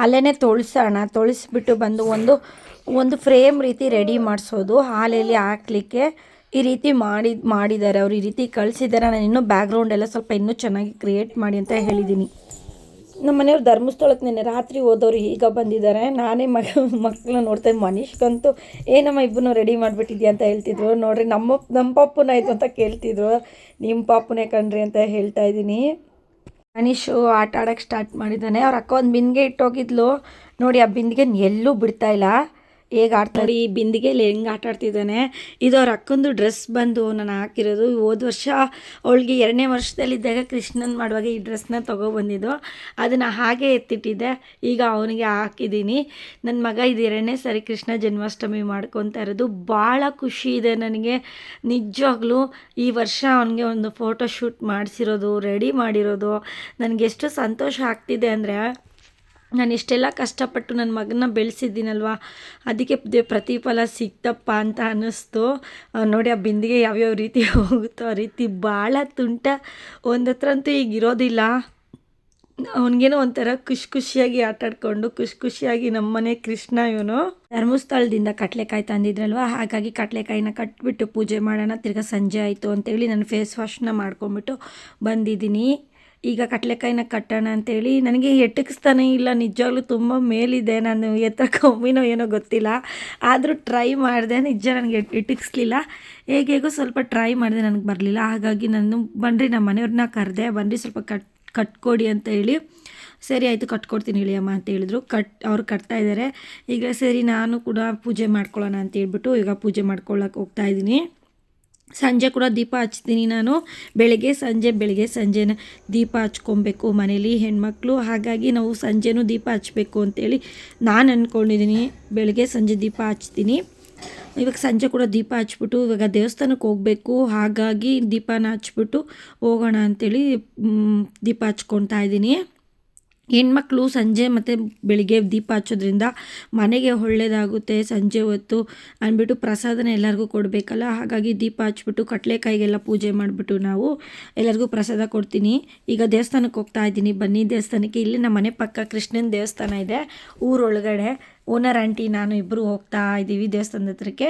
ಅಲ್ಲೇ ತೊಳ್ಸೋಣ ತೊಳಿಸ್ಬಿಟ್ಟು ಬಂದು ಒಂದು ಒಂದು ಫ್ರೇಮ್ ರೀತಿ ರೆಡಿ ಮಾಡಿಸೋದು. ಹಾಲಲ್ಲಿ ಹಾಕ್ಲಿಕ್ಕೆ ಈ ರೀತಿ ಮಾಡಿ, ಮಾಡಿದ್ದಾರೆ. ಅವ್ರು ಈ ರೀತಿ ಕಳಿಸಿದ್ದಾರೆ. ನಾನು ಇನ್ನೂ ಬ್ಯಾಕ್ಗ್ರೌಂಡ್ ಎಲ್ಲ ಸ್ವಲ್ಪ ಇನ್ನೂ ಚೆನ್ನಾಗಿ ಕ್ರಿಯೇಟ್ ಮಾಡಿ ಅಂತ ಹೇಳಿದ್ದೀನಿ. ನಮ್ಮ ಮನೆಯವ್ರು ಧರ್ಮಸ್ಥಳಕ್ಕೆ ನಿನ್ನೆ ರಾತ್ರಿ ಹೋದವ್ರು ಈಗ ಬಂದಿದ್ದಾರೆ. ನಾನೇ ಮಗ ಮಕ್ಕಳನ್ನ ನೋಡ್ತಾ ಮನೀಷ್ಗಂತೂ, ಏನಮ್ಮ ಇಬ್ಬನು ರೆಡಿ ಮಾಡಿಬಿಟ್ಟಿದ್ಯಾ ಅಂತ ಹೇಳ್ತಿದ್ರು. ನೋಡ್ರಿ, ನಮ್ಮ ನಮ್ಮ ಪಾಪುನ ಆಯಿತು ಅಂತ ಕೇಳ್ತಿದ್ರು. ನಿಮ್ಮ ಪಾಪುನೇ ಕಣ್ರಿ ಅಂತ ಹೇಳ್ತಾ ಇದ್ದೀನಿ. ಮನೀಶು ಆಟ ಆಡೋಕ್ಕೆ ಸ್ಟಾರ್ಟ್ ಮಾಡಿದ್ದಾನೆ. ಅವ್ರ ಅಕ್ಕ ಒಂದು ಬಿಂದಿಗೆ ಇಟ್ಟೋಗಿದ್ಲು. ನೋಡಿ, ಆ ಬಿಂದಿಗೆ ಎಲ್ಲೂ ಬಿಡ್ತಾ ಇಲ್ಲ. ಹೇಗೆ ಆಡ್ತಾರೆ ಈ ಬಿಂದಿಗೆಯಲ್ಲಿ ಹೆಂಗೆ ಆಟ ಆಡ್ತಿದ್ದಾನೆ. ಇದು ಅವ್ರ ಅಕ್ಕಂದು ಡ್ರೆಸ್ ಬಂದು ನಾನು ಹಾಕಿರೋದು. ಹೋದ ವರ್ಷ ಅವಳಿಗೆ ಎರಡನೇ ವರ್ಷದಲ್ಲಿದ್ದಾಗ ಕೃಷ್ಣನ್ ಮಾಡುವಾಗ ಈ ಡ್ರೆಸ್ನ ತೊಗೊಬಂದಿದ್ದು. ಅದನ್ನು ಹಾಗೆ ಎತ್ತಿಟ್ಟಿದ್ದೆ. ಈಗ ಅವನಿಗೆ ಹಾಕಿದ್ದೀನಿ ನನ್ನ ಮಗ ಇದು ಎರಡನೇ ಸರಿ ಕೃಷ್ಣ ಜನ್ಮಾಷ್ಟಮಿ ಮಾಡ್ಕೊತಾ ಇರೋದು. ಭಾಳ ಖುಷಿ ಇದೆ ನನಗೆ. ನಿಜವಾಗ್ಲೂ ಈ ವರ್ಷ ಅವನಿಗೆ ಒಂದು ಫೋಟೋ ಶೂಟ್ ಮಾಡಿಸಿರೋದು ರೆಡಿ ಮಾಡಿರೋದು. ನನಗೆ ಎಷ್ಟು ಸಂತೋಷ ಆಗ್ತಿದೆ ಅಂದರೆ ನಾನು ಇಷ್ಟೆಲ್ಲ ಕಷ್ಟಪಟ್ಟು ನನ್ನ ಮಗನ ಬೆಳೆಸಿದ್ದೀನಲ್ವ? ಅದಕ್ಕೆ ಪ್ರತಿಫಲ ಸಿಕ್ತಪ್ಪ ಅಂತ ಅನ್ನಿಸ್ತು. ನೋಡಿ ಆ ಬಿಂದಿಗೆ ಯಾವ್ಯಾವ ರೀತಿ ಹೋಗುತ್ತೋ ಆ ರೀತಿ ಭಾಳ ತುಂಟ. ಒಂದು ಹತ್ರ ಅಂತೂ ಈಗ ಇರೋದಿಲ್ಲ. ಅವನಿಗೇನೋ ಒಂಥರ ಖುಷಿ ಖುಷಿಯಾಗಿ ಆಟಾಡ್ಕೊಂಡು ಖುಷಿ ಖುಷಿಯಾಗಿ ನಮ್ಮನೆ ಕೃಷ್ಣ ಇವನು. ಧರ್ಮಸ್ಥಳದಿಂದ ಕಟ್ಲೆಕಾಯಿ ತಂದಿದ್ರಲ್ವ? ಹಾಗಾಗಿ ಕಟ್ಲೆಕಾಯಿನ ಕಟ್ಬಿಟ್ಟು ಪೂಜೆ ಮಾಡೋಣ, ತಿರ್ಗಾ ಸಂಜೆ ಆಯಿತು ಅಂತೇಳಿ ನಾನು ಫೇಸ್ ವಾಶ್ನ ಮಾಡ್ಕೊಂಬಿಟ್ಟು ಬಂದಿದ್ದೀನಿ. ಈಗ ಕಟ್ಲೆಕಾಯಿನ ಕಟ್ಟೋಣ ಅಂತೇಳಿ, ನನಗೆ ಎಟಕಿಸ್ತಾನೆ ಇಲ್ಲ, ನಿಜವಾಗ್ಲೂ ತುಂಬ ಮೇಲಿದೆ, ನಾನು ಎತ್ತರ ಕಮ್ಮಿನೋ ಏನೋ ಗೊತ್ತಿಲ್ಲ. ಆದರೂ ಟ್ರೈ ಮಾಡಿದೆ, ನಿಜ ನನಗೆ ಇಟಕಿಸ್ಲಿಲ್ಲ ಹೇಗೇಗೋ ಸ್ವಲ್ಪ ಟ್ರೈ ಮಾಡಿದೆ, ನನಗೆ ಬರಲಿಲ್ಲ. ಹಾಗಾಗಿ ನಾನು ಬನ್ನಿರಿ ನಮ್ಮ ಮನೆಯವ್ರನ್ನ ಕರೆದೆ ಬನ್ನಿರಿ ಸ್ವಲ್ಪ ಕಟ್, ಕಟ್ಕೊಡಿ ಅಂತ ಹೇಳಿ. ಸರಿ ಆಯಿತು, ಕಟ್ಕೊಡ್ತೀನಿ ಇಳಿಯಮ್ಮ ಅಂತ ಹೇಳಿದ್ರು. ಕಟ್, ಅವ್ರು ಕಟ್ತಾ ಇದ್ದಾರೆ ಈಗ ಸರಿ, ನಾನು ಕೂಡ ಪೂಜೆ ಮಾಡ್ಕೊಳ್ಳೋಣ ಅಂತ ಹೇಳ್ಬಿಟ್ಟು ಈಗ ಪೂಜೆ ಮಾಡ್ಕೊಳ್ಳೋಕೆ ಹೋಗ್ತಾ ಇದ್ದೀನಿ. ಸಂಜೆ ಕೂಡ ದೀಪ ಹಚ್ತೀನಿ ನಾನು. ಬೆಳಗ್ಗೆ ಸಂಜೆ ಬೆಳಗ್ಗೆ ಸಂಜೆನ ದೀಪ ಹಚ್ಕೊಬೇಕು ಮನೇಲಿ ಹೆಣ್ಮಕ್ಳು. ಹಾಗಾಗಿ ನಾವು ಸಂಜೆನೂ ದೀಪ ಹಚ್ಚಬೇಕು ಅಂತೇಳಿ ನಾನು ಅಂದ್ಕೊಂಡಿದ್ದೀನಿ ಬೆಳಗ್ಗೆ ಸಂಜೆ ದೀಪ ಹಚ್ತೀನಿ. ಇವಾಗ ಸಂಜೆ ಕೂಡ ದೀಪ ಹಚ್ಬಿಟ್ಟು ಇವಾಗ ದೇವಸ್ಥಾನಕ್ಕೆ ಹೋಗಬೇಕು. ಹಾಗಾಗಿ ದೀಪನ ಹಚ್ಬಿಟ್ಟು ಹೋಗೋಣ ಅಂತೇಳಿ ಮ್, ದೀಪ ಹಚ್ಕೊತಾ ಇದ್ದೀನಿ. ಹೆಣ್ಮಕ್ಳು ಸಂಜೆ ಮತ್ತು ಬೆಳಿಗ್ಗೆ ದೀಪ ಹಚ್ಚೋದ್ರಿಂದ ಮನೆಗೆ ಒಳ್ಳೇದಾಗುತ್ತೆ, ಸಂಜೆ ಹೊತ್ತು ಅಂದ್ಬಿಟ್ಟು ಪ್ರಸಾದನ ಎಲ್ಲರಿಗೂ ಕೊಡಬೇಕಲ್ಲ? ಹಾಗಾಗಿ ದೀಪ ಹಚ್ಬಿಟ್ಟು ಕಡಲೆಕಾಯಿಗೆಲ್ಲ ಪೂಜೆ ಮಾಡಿಬಿಟ್ಟು ನಾವು ಎಲ್ಲರಿಗೂ ಪ್ರಸಾದ ಕೊಡ್ತೀನಿ. ಈಗ ದೇವಸ್ಥಾನಕ್ಕೆ ಹೋಗ್ತಾ ಇದ್ದೀನಿ. ಬನ್ನಿ, ದೇವಸ್ಥಾನಕ್ಕೆ. ಇಲ್ಲಿ ನಮ್ಮ ಮನೆ ಪಕ್ಕ ಕೃಷ್ಣನ ದೇವಸ್ಥಾನ ಇದೆ, ಊರೊಳಗಡೆ. ಓನರ್, ಆಂಟಿ, ನಾನು ಇಬ್ಬರು ಹೋಗ್ತಾ ಇದ್ದೀವಿ ದೇವಸ್ಥಾನದ ಹತ್ರಕ್ಕೆ.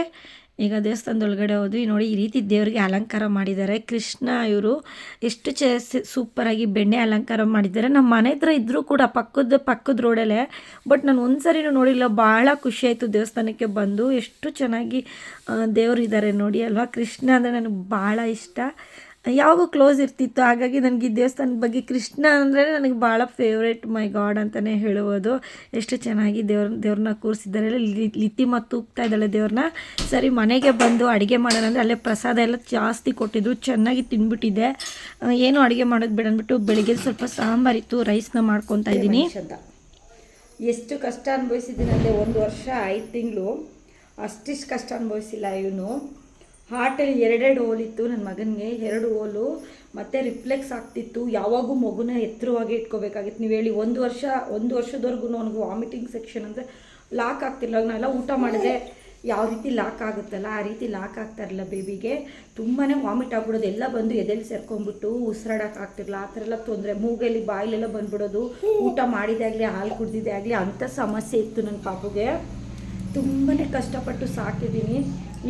ಈಗ ದೇವಸ್ಥಾನದ ಒಳಗಡೆ ಹೋದ್ವಿ. ನೋಡಿ, ಈ ರೀತಿ ದೇವರಿಗೆ ಅಲಂಕಾರ ಮಾಡಿದ್ದಾರೆ. ಕೃಷ್ಣ ಇವರು ಎಷ್ಟು ಚೆ ಸೂಪರಾಗಿ ಬೆಣ್ಣೆ ಅಲಂಕಾರ ಮಾಡಿದ್ದಾರೆ. ನಮ್ಮ ಮನೆ ಹತ್ರ ಇದ್ದರೂ ಕೂಡ ಪಕ್ಕದ ಪಕ್ಕದ ರೋಡಲ್ಲೇ ಬಟ್ ನಾನು ಒಂದು ಸರಿನೂ ನೋಡಿಲ್ಲ ಭಾಳ ಖುಷಿಯಾಯಿತು ದೇವಸ್ಥಾನಕ್ಕೆ ಬಂದು. ಎಷ್ಟು ಚೆನ್ನಾಗಿ ದೇವರು ಇದ್ದಾರೆ ನೋಡಿ ಅಲ್ವಾ? ಕೃಷ್ಣ ಅಂದರೆ ನನಗೆ ಭಾಳ ಇಷ್ಟ. ಯಾವಾಗೂ ಕ್ಲೋಸ್ ಇರ್ತಿತ್ತು. ಹಾಗಾಗಿ ನನಗೆ ಈ ದೇವಸ್ಥಾನದ ಬಗ್ಗೆ ಕೃಷ್ಣ ಅಂದರೆ ನನಗೆ ಭಾಳ ಫೇವ್ರೇಟ್ ಮೈ ಗಾಡ್ ಅಂತಲೇ ಹೇಳುವುದು. ಎಷ್ಟು ಚೆನ್ನಾಗಿ ದೇವ್ರ ದೇವ್ರನ್ನ ಕೂರಿಸಿದ್ದಾರೆ. ಲಿ- ಲಿತಿ ಮತ್ತು ತೂಗ್ತಾ ಇದ್ದಾಳೆ ದೇವ್ರನ್ನ ಸರಿ ಮನೆಗೆ ಬಂದು ಅಡುಗೆ ಮಾಡೋಣ ಅಂದರೆ ಅಲ್ಲೇ ಪ್ರಸಾದ ಎಲ್ಲ ಜಾಸ್ತಿ ಕೊಟ್ಟಿದ್ರು. ಚೆನ್ನಾಗಿ ತಿಂದ್ಬಿಟ್ಟಿದ್ದೆ ಏನು ಅಡುಗೆ ಮಾಡೋದು ಬೇಡ ಅಂದ್ಬಿಟ್ಟು ಬೆಳಿಗ್ಗೆ ಸ್ವಲ್ಪ ಸಾಂಬಾರಿತ್ತು ರೈಸ್ನ ಮಾಡ್ಕೊತಾ ಇದ್ದೀನಿ. ಎಷ್ಟು ಕಷ್ಟ ಅನುಭವಿಸಿದ್ದೀನಿ ಅಂದರೆ ಒಂದು ವರ್ಷ ಐದು ತಿಂಗಳು. ಅಷ್ಟಿಷ್ಟು ಕಷ್ಟ ಅನುಭವಿಸಿಲ್ಲ ಇವನು. ಹಾರ್ಟಲ್ಲಿ ಎರಡೆರಡು ಹೋಲಿತ್ತು ನನ್ನ ಮಗನಿಗೆ ಎರಡು ಹೋಲು. ಮತ್ತು ರಿಫ್ಲೆಕ್ಸ್ ಆಗ್ತಿತ್ತು. ಯಾವಾಗೂ ಮಗುನ ಎತ್ತರವಾಗಿ ಇಟ್ಕೋಬೇಕಾಗಿತ್ತು. ನೀವು ಹೇಳಿ ಒಂದು ವರ್ಷ, ಒಂದು ವರ್ಷದವರೆಗೂ ಅವನಿಗೆ ವಾಮಿಟಿಂಗ್ ಸೆಕ್ಷನ್ ಅಂದರೆ ಲಾಕ್ ಆಗ್ತಿಲ್ಲ ನಾನೆಲ್ಲ ಊಟ ಮಾಡಿದೆ ಯಾವ ರೀತಿ ಲಾಕ್ ಆಗುತ್ತಲ್ಲ, ಆ ರೀತಿ ಲಾಕ್ ಆಗ್ತಾ ಇರಲಿಲ್ಲ ಬೇಬಿಗೆ ತುಂಬಾ ವಾಮಿಟ್ ಆಗ್ಬಿಡೋದು. ಎಲ್ಲ ಬಂದು ಎದೆಲಿ ಸೇರ್ಕೊಂಡ್ಬಿಟ್ಟು ಉಸಿರಾಡಕ್ಕೆ ಆಗ್ತಿರಲಿಲ್ಲ. ಆ ಥರ ಎಲ್ಲ ತೊಂದರೆ. ಮೂಗಲ್ಲಿ ಬಾಯಿಲೆಲ್ಲ ಬಂದ್ಬಿಡೋದು. ಊಟ ಮಾಡಿದೆ ಆಗಲಿ, ಹಾಲು ಕುಡ್ದಿದ್ದೆ ಆಗಲಿ ಅಂಥ ಸಮಸ್ಯೆ ಇತ್ತು ನನ್ನ ಪಾಪುಗೆ. ತುಂಬಾ ಕಷ್ಟಪಟ್ಟು ಸಾಕಿದ್ದೀನಿ.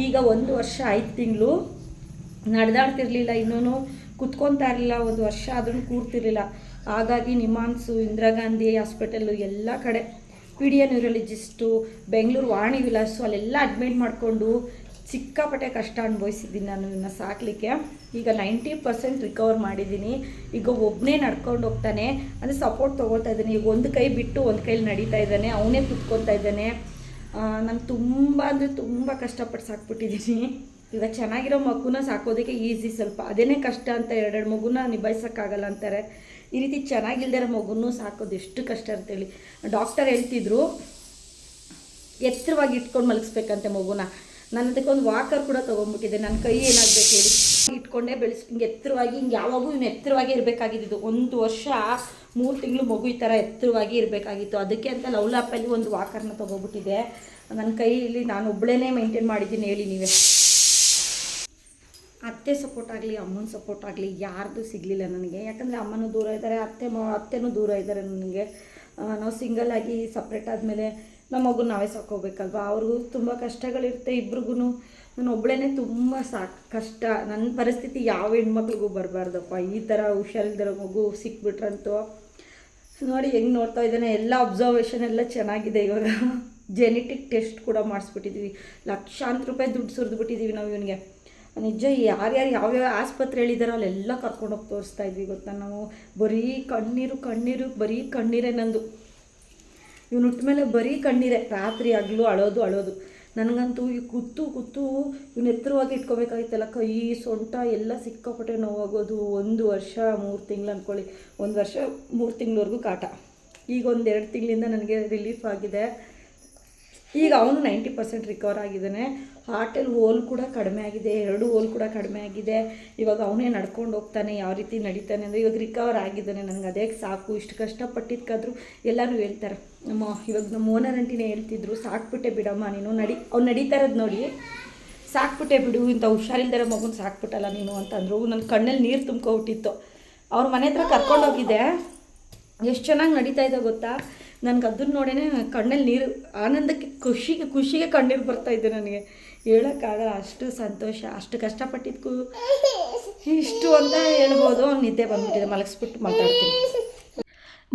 ಈಗ ಒಂದು ವರ್ಷ ಐದು ತಿಂಗಳು. ನಡೆದಾಡ್ತಿರ್ಲಿಲ್ಲ ಇನ್ನೂ ಕುತ್ಕೊತಾ ಇರಲಿಲ್ಲ, ಒಂದು ವರ್ಷ ಆದ್ರೂ ಕೂರ್ತಿರ್ಲಿಲ್ಲ ಹಾಗಾಗಿ ನಿಮಾನ್ಸು, ಇಂದಿರಾ ಗಾಂಧಿ ಹಾಸ್ಪಿಟಲ್ಲು ಎಲ್ಲ ಕಡೆ. P D A neurologist, Bengaluru Vani Vilas, ಅಲ್ಲೆಲ್ಲ ಅಡ್ಮಿಟ್ ಮಾಡಿಕೊಂಡು ಸಿಕ್ಕಾಪಟ್ಟೆ ಕಷ್ಟ ಅನುಭವಿಸಿದ್ದೀನಿ ನಾನು ಇವನ್ನ ಸಾಕಲಿಕ್ಕೆ. ಈಗ ನೈಂಟಿ ಪರ್ಸೆಂಟ್ ರಿಕವರ್ ಮಾಡಿದ್ದೀನಿ. ಈಗ ಒಬ್ಬನೇ ನಡ್ಕೊಂಡು ಹೋಗ್ತಾನೆ ಅಂದರೆ ಸಪೋರ್ಟ್ ತೊಗೊಳ್ತಾ ಇದ್ದಾನೆ. ಈಗ ಒಂದು ಕೈ ಬಿಟ್ಟು ಒಂದು ಕೈಲಿ ನಡೀತಾ ಇದ್ದಾನೆ, ಅವನೇ ಕುತ್ಕೊತಾ ಇದ್ದಾನೆ. ನಾನು ತುಂಬ ಅಂದರೆ ತುಂಬ ಕಷ್ಟಪಟ್ಟು ಸಾಕ್ಬಿಟ್ಟಿದ್ದೀನಿ ಇವಾಗ ಚೆನ್ನಾಗಿರೋ ಮಗುನ ಸಾಕೋದಕ್ಕೆ ಈಸಿ ಸ್ವಲ್ಪ. ಅದೇನೇ ಕಷ್ಟ ಅಂತ ಎರಡೆರಡು ಮಗುನ ನಿಭಾಯಿಸೋಕ್ಕಾಗಲ್ಲ ಅಂತಾರೆ. ಈ ರೀತಿ ಚೆನ್ನಾಗಿಲ್ದಿರೋ ಮಗುನೂ ಸಾಕೋದು ಎಷ್ಟು ಕಷ್ಟ ಅಂತೇಳಿ. ಡಾಕ್ಟರ್ ಹೇಳ್ತಿದ್ರು, ಎತ್ತರವಾಗಿ ಇಟ್ಕೊಂಡು ಮಲಗಿಸ್ಬೇಕಂತೆ ಮಗುನ ನಾನು ಅದಕ್ಕೊಂದು ವಾಕರ್ ಕೂಡ ತೊಗೊಂಡ್ಬಿಟ್ಟಿದ್ದೆ ನನ್ನ ಕೈ ಏನಾಗಬೇಕು ಹೇಳಿ. ಇಟ್ಕೊಂಡೇ ಬೆಳೆಸ್ ಹಿಂಗೆ ಎತ್ತರವಾಗಿ ಹಿಂಗೆ ಯಾವಾಗೂ ಇವ್ನು ಎತ್ತರವಾಗಿ ಇರಬೇಕಾಗಿದ್ದು ಒಂದು ವರ್ಷ, ಮೂರು ತಿಂಗಳು ಮಗು ಈ ಥರ ಎತ್ತರವಾಗಿ ಇರಬೇಕಾಗಿತ್ತು. ಅದಕ್ಕೆ ಅಂತ ಲವ್ಲಾಪಲ್ಲಿ ಒಂದು ವಾಕರ್ನ ತೊಗೊಬಿಟ್ಟಿದೆ. ನನ್ನ ಕೈಯಲ್ಲಿ ನಾನು ಒಬ್ಬಳೇ ಮೇಂಟೈನ್ ಮಾಡಿದ್ದೀನಿ ಹೇಳಿ ನೀವೇ. ಅತ್ತೆ ಸಪೋರ್ಟ್ ಆಗಲಿ, ಅಮ್ಮನ ಸಪೋರ್ಟ್ ಆಗಲಿ ಯಾರ್ದು ಸಿಗಲಿಲ್ಲ ನನಗೆ. ಯಾಕಂದರೆ ಅಮ್ಮನೂ ದೂರ ಇದ್ದಾರೆ, ಅತ್ತೆ ಅತ್ತೆನೂ ದೂರ ಇದ್ದಾರೆ ನನಗೆ. ನಾವು ಸಿಂಗಲ್ ಆಗಿ ಸಪ್ರೇಟ್ ಆದಮೇಲೆ ನಮ್ಮ ಮಗು ನಾವೇ ಸಾಕೋಬೇಕಲ್ವ ಅವ್ರಿಗೂ ತುಂಬ ಕಷ್ಟಗಳಿರುತ್ತೆ ಇಬ್ರಿಗೂ ನಾನು ಒಬ್ಬಳೇ ತುಂಬ ಸಾಕು, ಕಷ್ಟ. ನನ್ನ ಪರಿಸ್ಥಿತಿ ಯಾವ ಹೆಣ್ಮಕ್ಳಿಗೂ ಬರಬಾರ್ದಪ್ಪ. ಈ ಥರ ಹುಷಾರಿಲ್ದಿರೋ ಮಗು ಸಿಕ್ಬಿಟ್ರಂತೂ. ನೋಡಿ, ಹೆಂಗೆ ನೋಡ್ತಾ ಇದ್ದಾನೆ, ಎಲ್ಲ ಅಬ್ಸರ್ವೇಷನ್ ಎಲ್ಲ ಚೆನ್ನಾಗಿದೆ ಇವಾಗ. ಜೆನೆಟಿಕ್ ಟೆಸ್ಟ್ ಕೂಡ ಮಾಡಿಸ್ಬಿಟ್ಟಿದ್ದೀವಿ ಲಕ್ಷಾಂತರ ರೂಪಾಯಿ ದುಡ್ಡು ಸುರಿದ್ಬಿಟ್ಟಿದ್ದೀವಿ ನಾವು ಇವನಿಗೆ. ನಿಜ, ಯಾರ್ಯಾರು ಯಾವ್ಯಾವ ಆಸ್ಪತ್ರೆ ಹೇಳಿದಾರೋ ಅಲ್ಲೆಲ್ಲ ಕರ್ಕೊಂಡೋಗಿ ತೋರಿಸ್ತಾ ಇದ್ವಿ, ಗೊತ್ತಾ? ನಾವು ಬರೀ ಕಣ್ಣೀರು ಕಣ್ಣೀರು, ಬರೀ ಕಣ್ಣೀರೇ ನಂದು. ಇವನು ಮೇಲೆ ಬರೀ ಕಣ್ಣೀರೇ. ರಾತ್ರಿ ಹಗಲು ಅಳೋದು ಅಳೋದು. ನನಗಂತೂ ಈ ಕುತ್ತು ಕುತ್ತು ಇವನ್ನ ಎತ್ತರವಾಗಿ ಇಟ್ಕೋಬೇಕಾಗಿತ್ತಲ್ಲ ಕೈ, ಸೊಂಟ ಎಲ್ಲ ಸಿಕ್ಕಾಪಟ್ಟೆ ನೋವಾಗೋದು. ಒಂದು ವರ್ಷ, ಮೂರು ತಿಂಗಳು ಅಂದ್ಕೊಳ್ಳಿ ಒಂದು ವರ್ಷ, ಮೂರು ತಿಂಗಳವರೆಗೂ ಕಾಟ. ಈಗ ಒಂದು ಎರಡು ತಿಂಗಳಿಂದ ನನಗೆ ರಿಲೀಫ್ ಆಗಿದೆ. ಈಗ ಅವನು ನೈಂಟಿ ಪರ್ಸೆಂಟ್ ರಿಕವರ್ ಆಗಿದ್ದಾನೆ. ಹಾರ್ಟಲ್ಲಿ ಹೋಲ್ ಕೂಡ ಕಡಿಮೆ ಆಗಿದೆ, ಎರಡು ಹೋಲ್ ಕೂಡ ಕಡಿಮೆ ಆಗಿದೆ. ಇವಾಗ ಅವನೇ ನಡ್ಕೊಂಡು ಹೋಗ್ತಾನೆ, ಯಾವ ರೀತಿ ನಡೀತಾನೆ ಅಂದರೆ ಇವಾಗ ರಿಕವರ್ ಆಗಿದ್ದಾನೆ ನನಗೆ. ಅದೇ ಸಾಕು, ಇಷ್ಟು ಕಷ್ಟಪಟ್ಟಿದ್ದಕ್ಕಾದರೂ ಎಲ್ಲರೂ ಹೇಳ್ತಾರೆ ನಮ್ಮ ಇವಾಗ ನಮ್ಮ ಓನರ್ ಅಂಟಿನೇ ಹೇಳ್ತಿದ್ರು, ಸಾಕ್ಬಿಟ್ಟೆ ಬಿಡಮ್ಮ ನೀನು, ನಡಿ ಅವ್ನು ನಡೀತಾ ನೋಡಿ. ಸಾಕ್ಬಿಟ್ಟೆ ಬಿಡು, ಇಂಥ ಹುಷಾರಿಲ್ದಿರೋ ಮಗುನ ಸಾಕ್ಬಿಟ್ಟಲ್ಲ ನೀನು ಅಂತಂದ್ರು ನನ್ನ ಕಣ್ಣಲ್ಲಿ ನೀರು ತುಂಬ್ಕೊಬಿಟ್ಟಿತ್ತು ಅವ್ರ ಮನೆ ಹತ್ರ ಕರ್ಕೊಂಡೋಗಿದ್ದೆ ಎಷ್ಟು ಚೆನ್ನಾಗಿ ನಡೀತಾ ಇದೆ ಗೊತ್ತಾ? ನನಗೆ ಅದನ್ನ ನೋಡೇ ಕಣ್ಣಲ್ಲಿ ನೀರು, ಆನಂದಕ್ಕೆ ಖುಷಿಗೆ ಖುಷಿಗೆ ಕಣ್ಣೀರು ಇದೆ ನನಗೆ. ಹೇಳೋಕ್ಕಾಗಲ್ಲ ಅಷ್ಟು ಸಂತೋಷ ಅಷ್ಟು ಕಷ್ಟಪಟ್ಟಿದ್ದಕ್ಕೂ ಇಷ್ಟು ಅಂತ ಹೇಳ್ಬೋದು ನಿದ್ದೆ ಬಂದ್ಬಿಟ್ಟಿದೆ ಮಲಗಿಸ್ಬಿಟ್ಟು ಮಾತಾಡ್ತೀನಿ.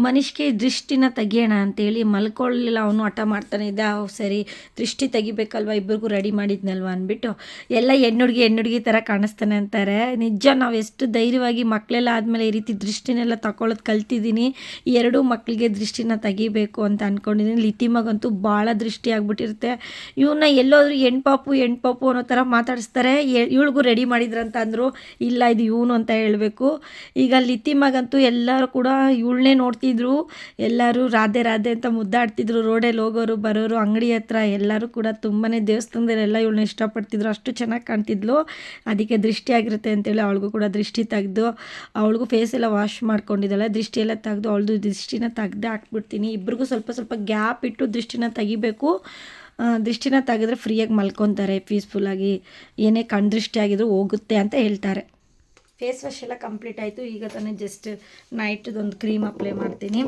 ಮನುಷ್ಯಗೆ ದೃಷ್ಟಿನ ತೆಗಿಯೋಣ ಅಂತೇಳಿ ಮಲ್ಕೊಳ್ಳಿಲ್ಲ, ಅವನು ಹಠ ಮಾಡ್ತಾನೆ, ಇದ್ದ ಸರಿ, ದೃಷ್ಟಿ ತೆಗಿಬೇಕಲ್ವ ಇಬ್ಬರಿಗೂ ರೆಡಿ ಮಾಡಿದ್ನಲ್ವ ಅಂದ್ಬಿಟ್ಟು ಎಲ್ಲ ಹೆಣ್ಣುಡ್ಗಿ ಹೆಣ್ಣುಡ್ಗಿ ಥರ ಕಾಣಿಸ್ತಾನೆ ಅಂತಾರೆ. ನಿಜ, ನಾವು ಎಷ್ಟು ಧೈರ್ಯವಾಗಿ ಮಕ್ಕಳೆಲ್ಲ ಆದಮೇಲೆ ಈ ರೀತಿ ದೃಷ್ಟಿನೆಲ್ಲ ತಗೊಳ್ಳೋದು ಕಲ್ತಿದ್ದೀನಿ. ಎರಡೂ ಮಕ್ಕಳಿಗೆ ದೃಷ್ಟಿನ ತೆಗಿಬೇಕು ಅಂತ ಅಂದ್ಕೊಂಡಿದ್ದೀನಿ ಲಿತಿಮಗಂತೂ ಭಾಳ ದೃಷ್ಟಿ ಆಗಿಬಿಟ್ಟಿರುತ್ತೆ. ಇವನ್ನ ಎಲ್ಲೋದ್ರೂ ಹೆಣ್ಣು ಪಾಪು ಅನ್ನೋ ಥರ ಮಾತಾಡಿಸ್ತಾರೆ. ಇವಳಿಗೂ ರೆಡಿ ಮಾಡಿದ್ರಂತ ಅಂದರು, ಇಲ್ಲ, ಇದು ಇವನು ಅಂತ ಹೇಳಬೇಕು. ಈಗ ಲಿತಿಮಗಂತೂ ಎಲ್ಲರೂ ಕೂಡ ಇವಳನ್ನೇ ನೋಡ್ತಿದ್ರು ಎಲ್ಲರೂ ರಾಧೆ ರಾಧೆ ಅಂತ ಮುದ್ದಾಡ್ತಿದ್ರು, ರೋಡಲ್ಲಿ ಹೋಗೋರು, ಬರೋರು, ಅಂಗಡಿ ಹತ್ರ ಎಲ್ಲರೂ ಕೂಡ ತುಂಬಾ ದೇವಸ್ಥಾನದಲ್ಲೆಲ್ಲ ಇವಳನ್ನ ಇಷ್ಟಪಡ್ತಿದ್ರು. ಅಷ್ಟು ಚೆನ್ನಾಗಿ ಕಾಣ್ತಿದ್ಲು. ಅದಕ್ಕೆ ದೃಷ್ಟಿ ಆಗಿರುತ್ತೆ ಅಂತೇಳಿ ಅವಳಿಗೂ ಕೂಡ ದೃಷ್ಟಿ ತೆಗೆದು, ಅವಳಿಗೂ ಫೇಸ್ ಎಲ್ಲ ವಾಶ್ ಮಾಡ್ಕೊಂಡಿದ್ದಾಳೆ. ದೃಷ್ಟಿ ಎಲ್ಲ ತೆಗೆದು ಅವಳದು ದೃಷ್ಟಿನ ತೆಗ್ದು ಹಾಕ್ಬಿಡ್ತೀನಿ. ಇಬ್ರಿಗೂ ಸ್ವಲ್ಪ ಸ್ವಲ್ಪ ಗ್ಯಾಪ್ ಇಟ್ಟು ದೃಷ್ಟಿನ ತೆಗಿಬೇಕು. ದೃಷ್ಟಿನ ತೆಗೆದ್ರೆ ಫ್ರೀಯಾಗಿ ಮಲ್ಕೊತಾರೆ ಪೀಸ್ಫುಲ್ಲಾಗಿ ಏನೇ ಕಣ್ದೃಷ್ಟಿ ಆಗಿದ್ರು ಹೋಗುತ್ತೆ ಅಂತ ಹೇಳ್ತಾರೆ. ಫೇಸ್ ವಾಶ್ ಎಲ್ಲ ಕಂಪ್ಲೀಟ್ ಆಯಿತು. ಈಗ ತಾನೇ ಜಸ್ಟ್ ನೈಟ್ದೊಂದು ಕ್ರೀಮ್ ಅಪ್ಲೈ ಮಾಡ್ತೀನಿ.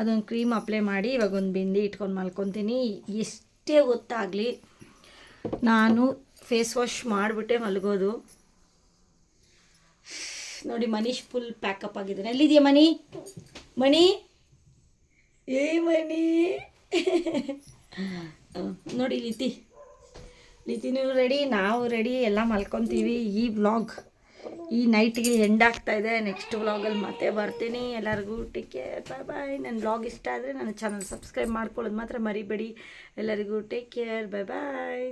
ಅದೊಂದು ಕ್ರೀಮ್ ಅಪ್ಲೈ ಮಾಡಿ ಇವಾಗ ಒಂದು ಬಿಂದಿ ಇಟ್ಕೊಂಡು ಮಲ್ಕೊತೀನಿ. ಎಷ್ಟೇ ಗೊತ್ತಾಗಲಿ ನಾನು ಫೇಸ್ ವಾಶ್ ಮಾಡಿಬಿಟ್ಟೆ ಮಲಗೋದು. ನೋಡಿ ಮನೀಶ್ ಫುಲ್ ಪ್ಯಾಕಪ್ ಆಗಿದ್ದಾನೆ. ಎಲ್ಲಿದೆಯಾ ಮನಿ ಮಣಿ? ಏ ಮಣಿ? ನೋಡಿ, ಲಿತಿ. ಲಿತಿನೂ ರೆಡಿ ನಾವು ರೆಡಿ ಎಲ್ಲ ಮಲ್ಕೊತೀವಿ ಈ ವ್ಲಾಗ್ ಈ ನೈಟ್ಗೆ ಎಂಡ್ ಆಗ್ತಾ ಇದೆ. ನೆಕ್ಸ್ಟ್ ವ್ಲಾಗಲ್ಲಿ ಮತ್ತೆ ಬರ್ತೀನಿ. ಎಲ್ಲರಿಗೂ ಟೇಕ್ ಕೇರ್ ಬಾಯ್ ಬಾಯ್ ನನ್ನ ವ್ಲಾಗ್ ಇಷ್ಟ ಆದರೆ ನನ್ನ ಚಾನಲ್ ಸಬ್ಸ್ಕ್ರೈಬ್ ಮಾಡ್ಕೊಳ್ಳೋದು ಮಾತ್ರ ಮರಿಬೇಡಿ. ಎಲ್ಲರಿಗೂ ಟೇಕ್ ಕೇರ್ ಬಾಯ್ ಬಾಯ್